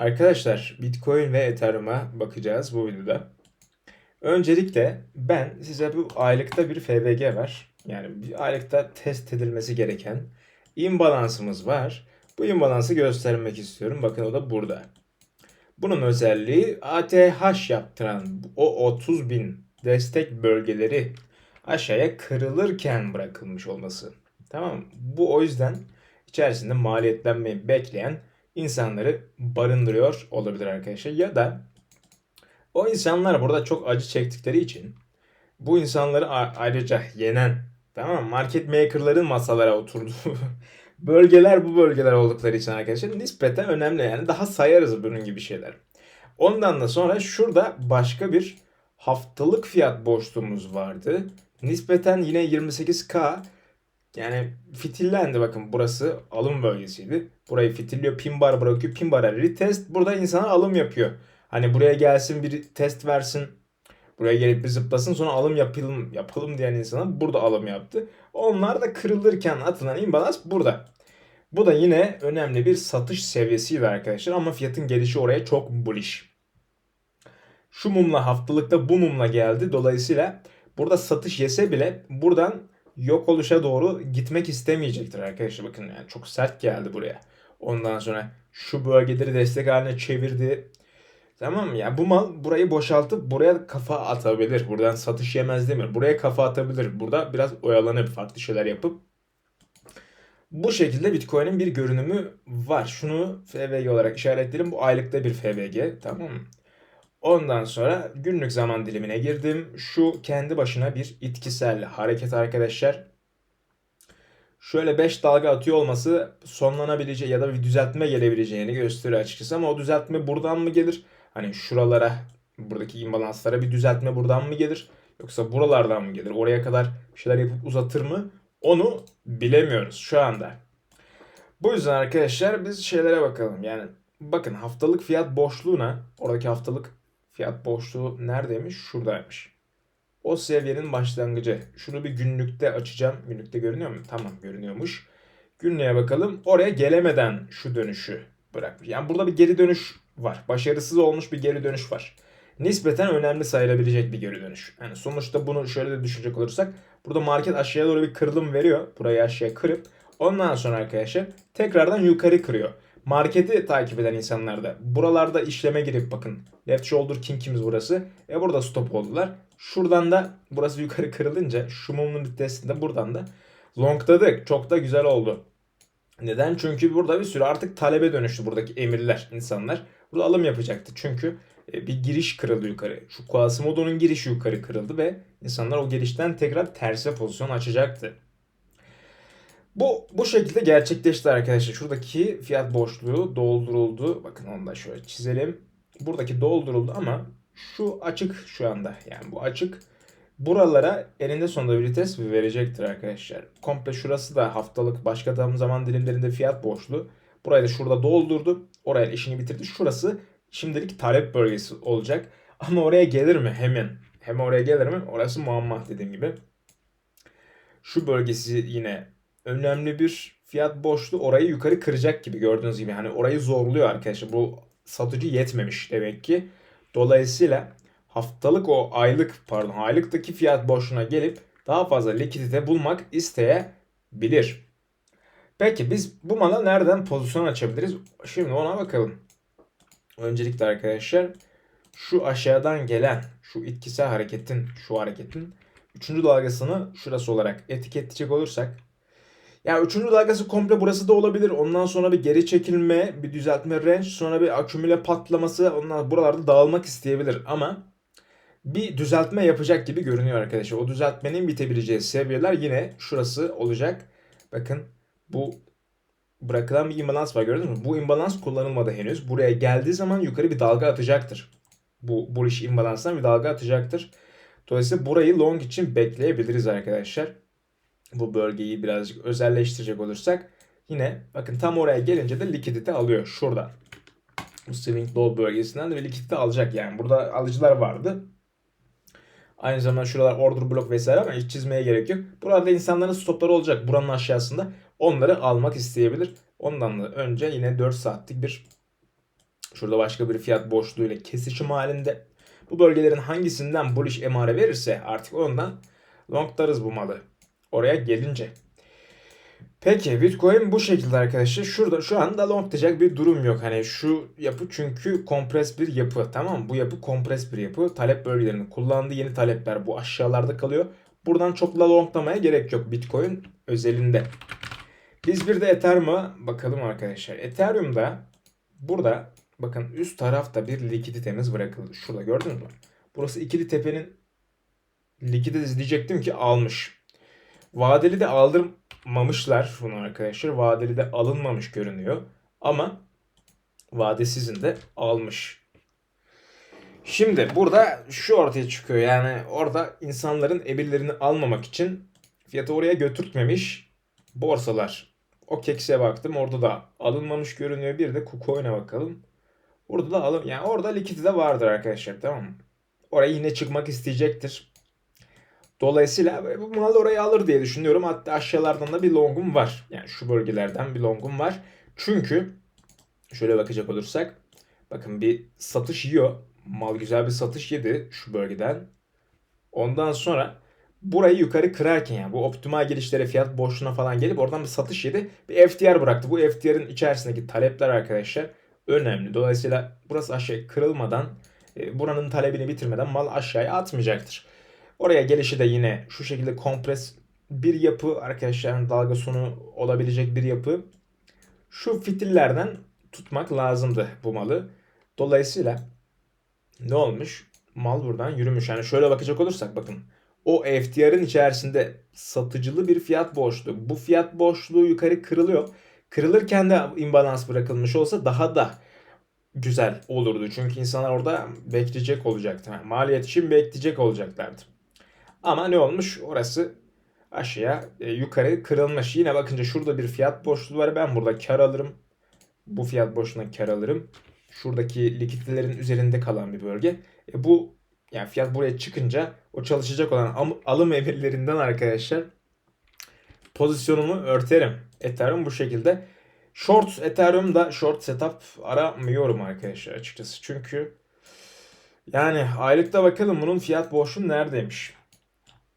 Arkadaşlar Bitcoin ve Ethereum'a bakacağız bu videoda. Öncelikle ben size bu aylıkta bir FVG var. Yani bir aylıkta test edilmesi gereken imbalansımız var. Bu imbalansı göstermek istiyorum. Bakın o da burada. Bunun özelliği ATH yaptıran o 30 bin destek bölgeleri aşağıya kırılırken bırakılmış olması. Tamam mı? Bu o yüzden içerisinde maliyetlenmeyi bekleyen insanları barındırıyor olabilir arkadaşlar. Ya da o insanlar burada çok acı çektikleri için bu insanları ayrıca yenen tamam market makerların masalara oturduğu bölgeler bu bölgeler oldukları için arkadaşlar nispeten önemli yani daha sayarız bunun gibi şeyler. Ondan da sonra şurada başka bir haftalık fiyat boşluğumuz vardı. Nispeten yine 28K yani fitillendi bakın burası alım bölgesiydi. Burayı fitilliyor pin bar bırakıyor pin bara retest burada insana alım yapıyor. Hani buraya gelsin bir test versin buraya gelip bir zıplasın sonra alım yapalım yapalım diyen insana burada alım yaptı. Onlar da kırılırken atılan imbalans burada. Bu da yine önemli bir satış seviyesiydi arkadaşlar ama fiyatın gelişi oraya çok bullish. Şu mumla haftalıkta bu mumla geldi. Dolayısıyla burada satış yese bile buradan yok oluşa doğru gitmek istemeyecektir arkadaşlar. Bakın yani çok sert geldi buraya. Ondan sonra şu bölgeleri destek haline çevirdi. Tamam mı? Yani bu mal burayı boşaltıp buraya kafa atabilir. Buradan satış yemez demiyorum. Buraya kafa atabilir. Burada biraz oyalanıp farklı şeyler yapıp bu şekilde Bitcoin'in bir görünümü var. Şunu FVG olarak işaretleyelim. Bu aylıkta bir FVG. Tamam mı? Ondan sonra günlük zaman dilimine girdim. Şu kendi başına bir itkisel hareket arkadaşlar. Şöyle 5 dalga atıyor olması sonlanabileceği ya da bir düzeltme gelebileceğini gösteriyor açıkçası. Ama o düzeltme buradan mı gelir? Hani şuralara, buradaki imbalanslara bir düzeltme buradan mı gelir? Yoksa buralardan mı gelir? Oraya kadar bir şeyler yapıp uzatır mı? Onu bilemiyoruz şu anda. Bu yüzden arkadaşlar biz şeylere bakalım. Yani bakın haftalık fiyat boşluğuna, oradaki haftalık fiyat boşluğu neredeymiş? Şuradaymış. O seviyenin başlangıcı. Şunu bir günlükte açacağım. Günlükte görünüyor mu? Tamam görünüyormuş. Günlüğe bakalım. Oraya gelemeden şu dönüşü bırakmış. Yani burada bir geri dönüş var. Başarısız olmuş bir geri dönüş var. Nispeten önemli sayılabilecek bir geri dönüş. Yani sonuçta bunu şöyle de düşünecek olursak. Burada market aşağıya doğru bir kırılım veriyor. Burayı aşağıya kırıp ondan sonra arkadaşlar tekrardan yukarı kırıyor. Marketi takip eden insanlar da buralarda işleme girip bakın. Left shoulder kinkimiz burası. E burada stop oldular. Şuradan da burası yukarı kırılınca şu mumun testinde buradan da longladık. Çok da güzel oldu. Neden? Çünkü burada bir sürü artık talebe dönüştü buradaki emirler, insanlar. Burada alım yapacaktı. Çünkü e, bir giriş kırıldı yukarı. Şu Quasimodo'nun girişi yukarı kırıldı ve insanlar o girişten tekrar terse pozisyon açacaktı. Bu bu şekilde gerçekleşti arkadaşlar. Şuradaki fiyat boşluğu dolduruldu. Bakın onu da şöyle çizelim. Buradaki dolduruldu ama şu açık şu anda. Yani bu açık buralara eninde sonunda bir vites verecektir arkadaşlar. Komple şurası da haftalık başka tam zaman dilimlerinde fiyat boşluğu. Burayı da şurada doldurdu. Oraya işini bitirdi. Şurası şimdilik talep bölgesi olacak. Ama oraya gelir mi? Hemen. Hemen oraya gelir mi? Orası muamma dediğim gibi. Şu bölgesi yine önemli bir fiyat boşluğu orayı yukarı kıracak gibi gördüğünüz gibi. Hani orayı zorluyor arkadaşlar. Bu satıcı yetmemiş demek ki. Dolayısıyla haftalık o aylık pardon aylıktaki fiyat boşluğuna gelip daha fazla likidite bulmak isteyebilir. Peki biz bu mala nereden pozisyon açabiliriz? Şimdi ona bakalım. Öncelikle arkadaşlar şu aşağıdan gelen şu itkisel hareketin şu hareketin üçüncü dalgasını şurası olarak etiketleyecek olursak ya üçüncü dalgası komple burası da olabilir. Ondan sonra bir geri çekilme, bir düzeltme range, sonra bir akümüle patlaması, ondan buralarda dağılmak isteyebilir ama bir düzeltme yapacak gibi görünüyor arkadaşlar. O düzeltmenin bitebileceği seviyeler yine şurası olacak. Bakın bu bırakılan bir imbalans var gördünüz mü? Bu imbalans kullanılmadı henüz. Buraya geldiği zaman yukarı bir dalga atacaktır. Bu bullish imbalanstan bir dalga atacaktır. Dolayısıyla burayı long için bekleyebiliriz arkadaşlar. Bu bölgeyi birazcık özelleştirecek olursak yine bakın tam oraya gelince de likidite alıyor şurada. Bu swing low bölgesinden de likidite alacak yani. Burada alıcılar vardı. Aynı zamanda şuralar order block vesaire ama hiç çizmeye gerek yok. Burada insanların stopları olacak buranın aşağısında. Onları almak isteyebilir. Ondan da önce yine 4 saatlik bir Şurada başka bir fiyat boşluğuyla kesişim halinde. Bu bölgelerin hangisinden bullish emare verirse artık ondan longlarız bu malı. Oraya gelince. Peki Bitcoin bu şekilde arkadaşlar. Şurada şu anda longlayacak bir durum yok. Hani şu yapı çünkü kompres bir yapı. Tamam? Bu yapı kompres bir yapı. Talep bölgelerinin kullandığı yeni talepler bu aşağılarda kalıyor. Buradan çok da longlamaya gerek yok Bitcoin özelinde. Biz bir de Ethereum'a bakalım arkadaşlar. Ethereum'da burada bakın üst tarafta bir likiditemiz bırakıldı. Şurada gördünüz mü? Burası ikili tepenin likiditesi diyecektim ki almış. Vadeli de aldırmamışlar bunu arkadaşlar. Vadeli de alınmamış görünüyor. Ama vadesizin de almış. Şimdi burada şu ortaya çıkıyor. Yani orada insanların emirlerini almamak için fiyatı oraya götürtmemiş borsalar. O kekse baktım. Orada da alınmamış görünüyor. Bir de KuCoin'e bakalım. Orada da alın. Yani orada likidite vardır arkadaşlar. Tamam mı? Oraya yine çıkmak isteyecektir. Dolayısıyla bu mal orayı alır diye düşünüyorum. Hatta aşağılardan da bir longum var. Yani şu bölgelerden bir longum var. Çünkü şöyle bakacak olursak bakın bir satış yiyor. Mal güzel bir satış yedi şu bölgeden. Ondan sonra burayı yukarı kırarken yani bu optimal gelişlere fiyat boşluğuna falan gelip oradan bir satış yedi. Bir FTR bıraktı. Bu FTR'in içerisindeki talepler arkadaşlar önemli. Dolayısıyla burası aşağı kırılmadan e, buranın talebini bitirmeden mal aşağıya atmayacaktır. Oraya gelişi de yine şu şekilde kompres bir yapı arkadaşlar dalga sonu olabilecek bir yapı. Şu fitillerden tutmak lazımdı bu malı. Dolayısıyla ne olmuş? Mal buradan yürümüş. Yani şöyle bakacak olursak bakın. O FTR'ın içerisinde satıcılı bir fiyat boşluğu. Bu fiyat boşluğu yukarı kırılıyor. Kırılırken de imbalans bırakılmış olsa daha da güzel olurdu. Çünkü insanlar orada bekleyecek olacaktı. Yani maliyet için bekleyecek olacaklardı. Ama ne olmuş? Orası aşağıya e, yukarı kırılmış. Yine bakınca şurada bir fiyat boşluğu var. Ben burada kar alırım. Bu fiyat boşluğuna kar alırım. Şuradaki likiditelerin üzerinde kalan bir bölge. E, bu yani fiyat buraya çıkınca o çalışacak olan alım emirlerinden arkadaşlar pozisyonumu örterim. Ethereum bu şekilde. Short Ethereum'da short setup aramıyorum arkadaşlar açıkçası. Çünkü yani aylıkta bakalım bunun fiyat boşluğu neredeymiş.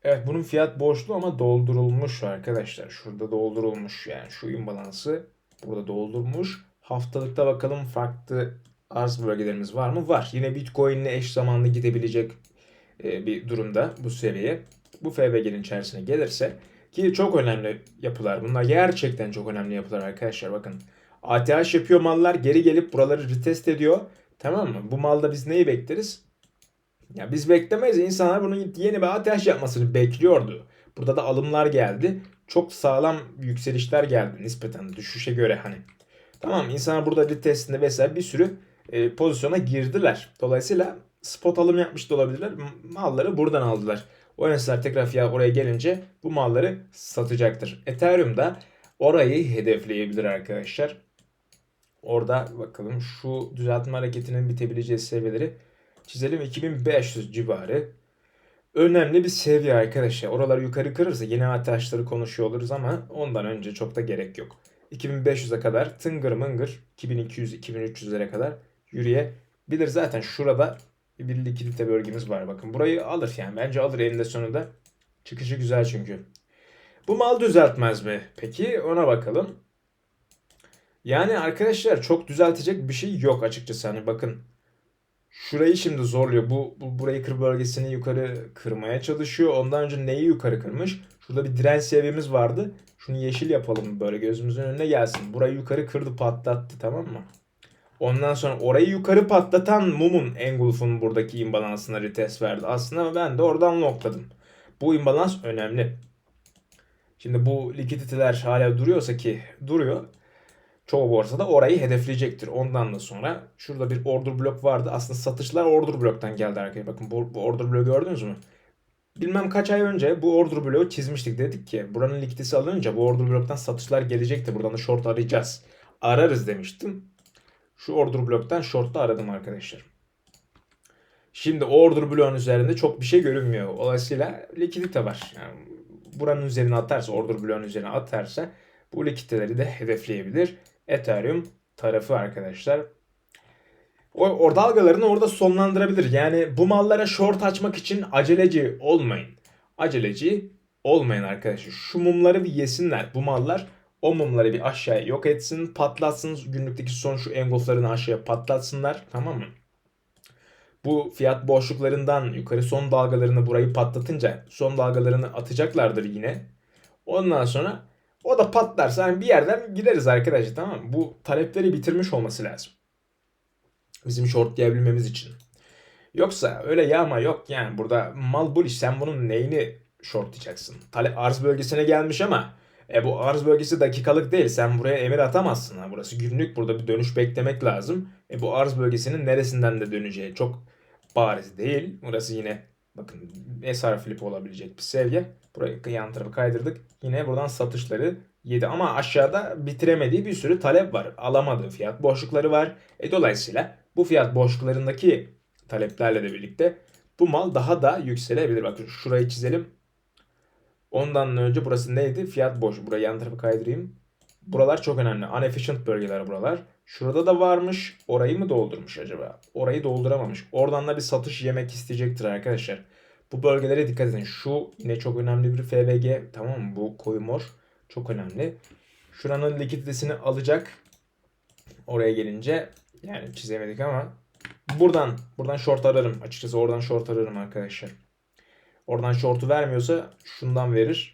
Evet bunun fiyat boşluğu ama doldurulmuş arkadaşlar. Şurada doldurulmuş yani şu imbalansı burada doldurmuş. Haftalıkta bakalım farklı arz bölgelerimiz var mı? Var. Yine Bitcoin ile eş zamanlı gidebilecek e, bir durumda bu seviye. Bu FVG'nin içerisine gelirse ki çok önemli yapılar. Bunlar gerçekten çok önemli yapılar arkadaşlar. Bakın ATH yapıyor mallar geri gelip buraları retest ediyor. Tamam mı? Bu malda biz neyi bekleriz? Ya biz beklemeyiz. İnsanlar bunun yeni bir ATH yapmasını bekliyordu. Burada da alımlar geldi. Çok sağlam yükselişler geldi nispeten düşüşe göre hani. Tamam insanlar burada retestinde vesaire bir sürü e, pozisyona girdiler. Dolayısıyla spot alım yapmış da olabilirler. Malları buradan aldılar. O insanlar tekrar fiyat oraya gelince bu malları satacaktır. Ethereum da orayı hedefleyebilir arkadaşlar. Orada bakalım şu düzeltme hareketinin bitebileceği seviyeleri çizelim. 2500 civarı. Önemli bir seviye arkadaşlar. Oralar yukarı kırırsa yine ataşları konuşuyor oluruz ama ondan önce çok da gerek yok. 2500'e kadar tıngır mıngır 2200-2300'lere kadar yürüyebilir. Zaten şurada bir likidite bölgemiz var. Bakın burayı alır yani. Bence alır eninde sonunda. Çıkışı güzel çünkü. Bu mal düzeltmez mi? Peki ona bakalım. Yani arkadaşlar çok düzeltecek bir şey yok açıkçası. Hani bakın şurayı şimdi zorluyor. Bu, bu burayı kır bölgesini yukarı kırmaya çalışıyor. Ondan önce neyi yukarı kırmış? Şurada bir direnç seviyemiz vardı. Şunu yeşil yapalım böyle gözümüzün önüne gelsin. Burayı yukarı kırdı patlattı tamam mı? Ondan sonra orayı yukarı patlatan Mum'un Engulf'un buradaki imbalansına retest verdi. Aslında ben de oradan nokladım. Bu imbalans önemli. Şimdi bu likiditeler hala duruyorsa ki duruyor. Çoğu borsada orayı hedefleyecektir. Ondan da sonra şurada bir order blok vardı. Aslında satışlar order bloktan geldi arkaya. Bakın bu, bu order bloğu gördünüz mü? Bilmem kaç ay önce bu order bloğu çizmiştik. Dedik ki buranın likiditesi alınca bu order bloktan satışlar gelecekti. Buradan da short arayacağız. Ararız demiştim. Şu order bloktan short'ta aradım arkadaşlar. Şimdi order bloğun üzerinde çok bir şey görünmüyor. Dolayısıyla likidite var. Yani buranın üzerine atarsa, order bloğun üzerine atarsa bu likiditeleri de hedefleyebilir. Ethereum tarafı arkadaşlar. O, o dalgalarını orada sonlandırabilir. Yani bu mallara short açmak için aceleci olmayın. Aceleci olmayın arkadaşlar. Şu mumları bir yesinler. Bu mallar o mumları bir aşağıya yok etsin, patlatsın. Günlükteki son şu engulflarını aşağıya patlatsınlar. Tamam mı? Bu fiyat boşluklarından yukarı son dalgalarını burayı patlatınca son dalgalarını atacaklardır yine. Ondan sonra o da patlarsa hani bir yerden gideriz arkadaşlar tamam mı? Bu talepleri bitirmiş olması lazım. Bizim shortlayabilmemiz için. Yoksa öyle yağma yok yani burada mal bullish sen bunun neyini shortlayacaksın? Talep arz bölgesine gelmiş ama e bu arz bölgesi dakikalık değil. Sen buraya emir atamazsın. Ha. Burası günlük. Burada bir dönüş beklemek lazım. E bu arz bölgesinin neresinden de döneceği çok bariz değil. Burası yine bakın SR flip olabilecek bir seviye. Burayı yan tarafı kaydırdık. Yine buradan satışları yedi ama aşağıda bitiremediği bir sürü talep var. Alamadığı fiyat boşlukları var. E dolayısıyla bu fiyat boşluklarındaki taleplerle de birlikte bu mal daha da yükselebilir. Bakın şurayı çizelim. Ondan önce burası neydi? Fiyat boş. Burayı yan tarafa kaydırayım. Buralar çok önemli. Unefficient bölgeler buralar. Şurada da varmış. Orayı mı doldurmuş acaba? Orayı dolduramamış. Oradan da bir satış yemek isteyecektir arkadaşlar. Bu bölgelere dikkat edin. Şu yine çok önemli bir FVG. Tamam mı? Bu koyu mor. Çok önemli. Şuranın likiditesini alacak. Oraya gelince yani çizemedik ama buradan buradan short ararım. Açıkçası oradan short ararım arkadaşlar. Oradan short'u vermiyorsa şundan verir.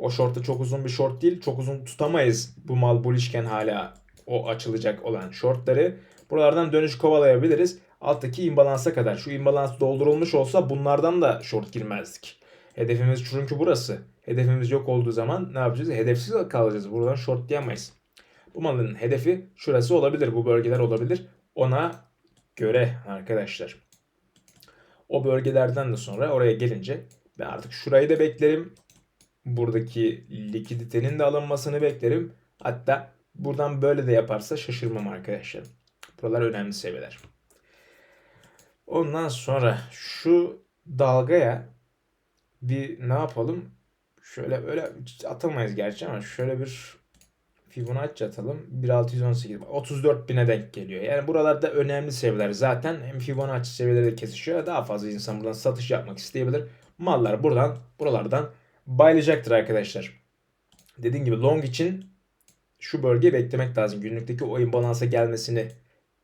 O short da çok uzun bir short değil. Çok uzun tutamayız bu mal bullishken hala o açılacak olan shortları. Buralardan dönüş kovalayabiliriz. Alttaki imbalansa kadar. Şu imbalans doldurulmuş olsa bunlardan da short girmezdik. Hedefimiz çünkü burası. Hedefimiz yok olduğu zaman ne yapacağız? Hedefsiz kalacağız. Buradan short diyemeyiz. Bu malın hedefi şurası olabilir. Bu bölgeler olabilir. Ona göre arkadaşlar. O bölgelerden de sonra oraya gelince ben artık şurayı da beklerim. Buradaki likiditenin de alınmasını beklerim. Hatta buradan böyle de yaparsa şaşırmam arkadaşlar. Buralar önemli seviyeler. Ondan sonra şu dalgaya bir ne yapalım? Şöyle öyle atamayız gerçi ama şöyle bir Fibonacci atalım. 1618. 34 bine denk geliyor. Yani buralarda önemli seviyeler. Zaten hem Fibonacci seviyeleri de kesişiyor. Daha fazla insan buradan satış yapmak isteyebilir. Mallar buradan buralardan bayılacaktır arkadaşlar. Dediğim gibi long için şu bölgeyi beklemek lazım. Günlükteki o imbalansa gelmesini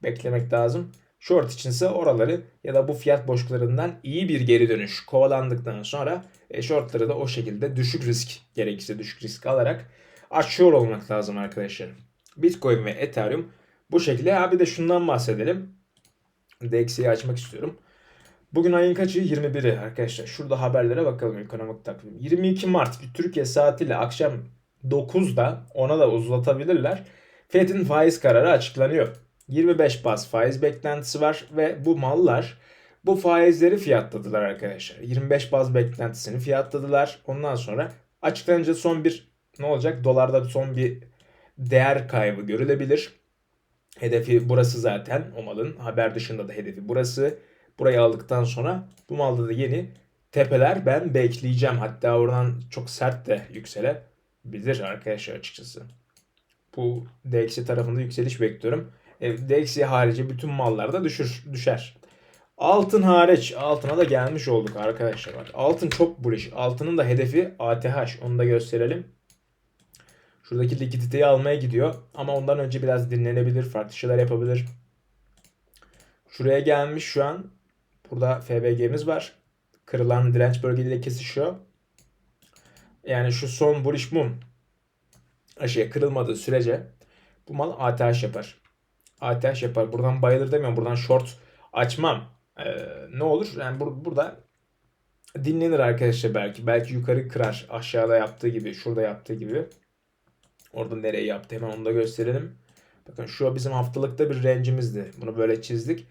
beklemek lazım. Short içinse oraları ya da bu fiyat boşluklarından iyi bir geri dönüş kovalandıktan sonra e, shortları da o şekilde düşük risk gerekirse düşük risk alarak açıyor olmak lazım arkadaşlar. Bitcoin ve Ethereum bu şekilde. Abi de şundan bahsedelim. DXY'yi açmak istiyorum. Bugün ayın kaçı? 21'i arkadaşlar. Şurada haberlere bakalım ekonomik takvim. 22 Mart Türkiye saatiyle akşam 9'da ona da uzatabilirler. FED'in faiz kararı açıklanıyor. 25 bas faiz beklentisi var ve bu mallar bu faizleri fiyatladılar arkadaşlar. 25 baz beklentisini fiyatladılar. Ondan sonra açıklanınca son bir ne olacak? Dolarda son bir değer kaybı görülebilir. Hedefi burası zaten o malın. Haber dışında da hedefi burası. Burayı aldıktan sonra bu malda da yeni tepeler ben bekleyeceğim. Hatta oradan çok sert de yükselebilir arkadaşlar açıkçası. Bu DXY tarafında yükseliş bekliyorum. E, DXY harici bütün mallarda düşür, düşer. Altın hariç altına da gelmiş olduk arkadaşlar. Bak, altın çok bullish. Altının da hedefi ATH. Onu da gösterelim. Şuradaki likiditeyi almaya gidiyor. Ama ondan önce biraz dinlenebilir. Farklı şeyler yapabilir. Şuraya gelmiş şu an. Burada FBG'miz var. Kırılan direnç bölgeleriyle kesişiyor. Yani şu son bullish mum aşağıya kırılmadığı sürece bu mal ATH yapar. ATH yapar. Buradan bayılır demiyorum. Buradan short açmam. Ee, ne olur? Yani bur- burada dinlenir arkadaşlar belki. Belki yukarı kırar. Aşağıda yaptığı gibi. Şurada yaptığı gibi. Orada nereye yaptı hemen onu da gösterelim. Bakın şu bizim haftalıkta bir range'imizdi. Bunu böyle çizdik.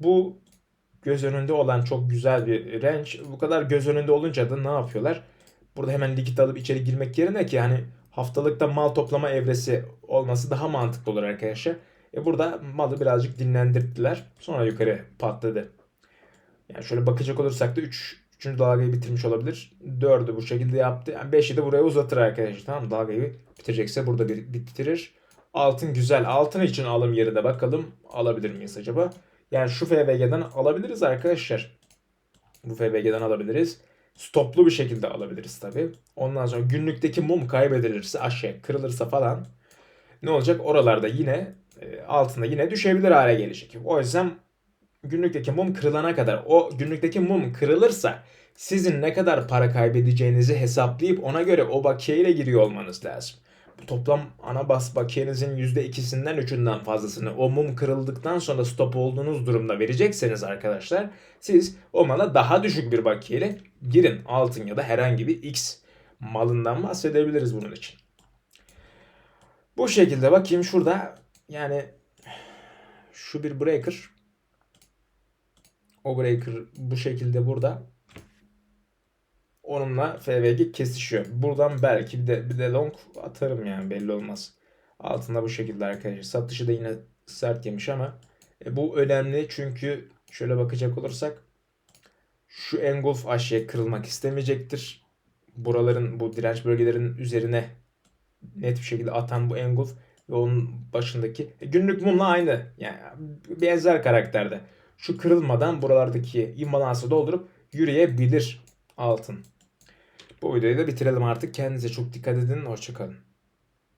Bu göz önünde olan çok güzel bir range. Bu kadar göz önünde olunca da ne yapıyorlar? Burada hemen likit alıp içeri girmek yerine ki hani haftalıkta mal toplama evresi olması daha mantıklı olur arkadaşlar. E burada malı birazcık dinlendirdiler. Sonra yukarı patladı. Yani şöyle bakacak olursak da 3 3. dalgayı bitirmiş olabilir. 4'ü bu şekilde yaptı. Yani 5'i de buraya uzatır arkadaşlar. Tamam? Dalgayı bitirecekse burada bir bitirir. Altın güzel. Altın için alım yeri de bakalım. Alabilir miyiz acaba? Yani şu FVG'den alabiliriz arkadaşlar. Bu FVG'den alabiliriz. Stoplu bir şekilde alabiliriz tabi. Ondan sonra günlükteki mum kaybedilirse aşağı kırılırsa falan ne olacak? Oralarda yine e, altında yine düşebilir hale gelecek. O yüzden günlükteki mum kırılana kadar o günlükteki mum kırılırsa sizin ne kadar para kaybedeceğinizi hesaplayıp ona göre o bakiye ile giriyor olmanız lazım. Toplam ana bas bakiyenizin %2'sinden 3'ünden fazlasını o mum kırıldıktan sonra stop olduğunuz durumda verecekseniz arkadaşlar siz o mala daha düşük bir bakiye ile girin. Altın ya da herhangi bir X malından bahsedebiliriz bunun için. Bu şekilde bakayım şurada yani şu bir breaker o breaker bu şekilde burada onunla FVG kesişiyor. Buradan belki bir de, bir de long atarım yani belli olmaz. Altında bu şekilde arkadaşlar. Satışı da yine sert yemiş ama e, bu önemli çünkü şöyle bakacak olursak şu engulf aşağıya kırılmak istemeyecektir. Buraların bu direnç bölgelerinin üzerine net bir şekilde atan bu engulf ve onun başındaki e, günlük mumla aynı. Yani benzer karakterde. Şu kırılmadan buralardaki imbalansı doldurup yürüyebilir altın. Bu videoyu da bitirelim artık. Kendinize çok dikkat edin. Hoşçakalın.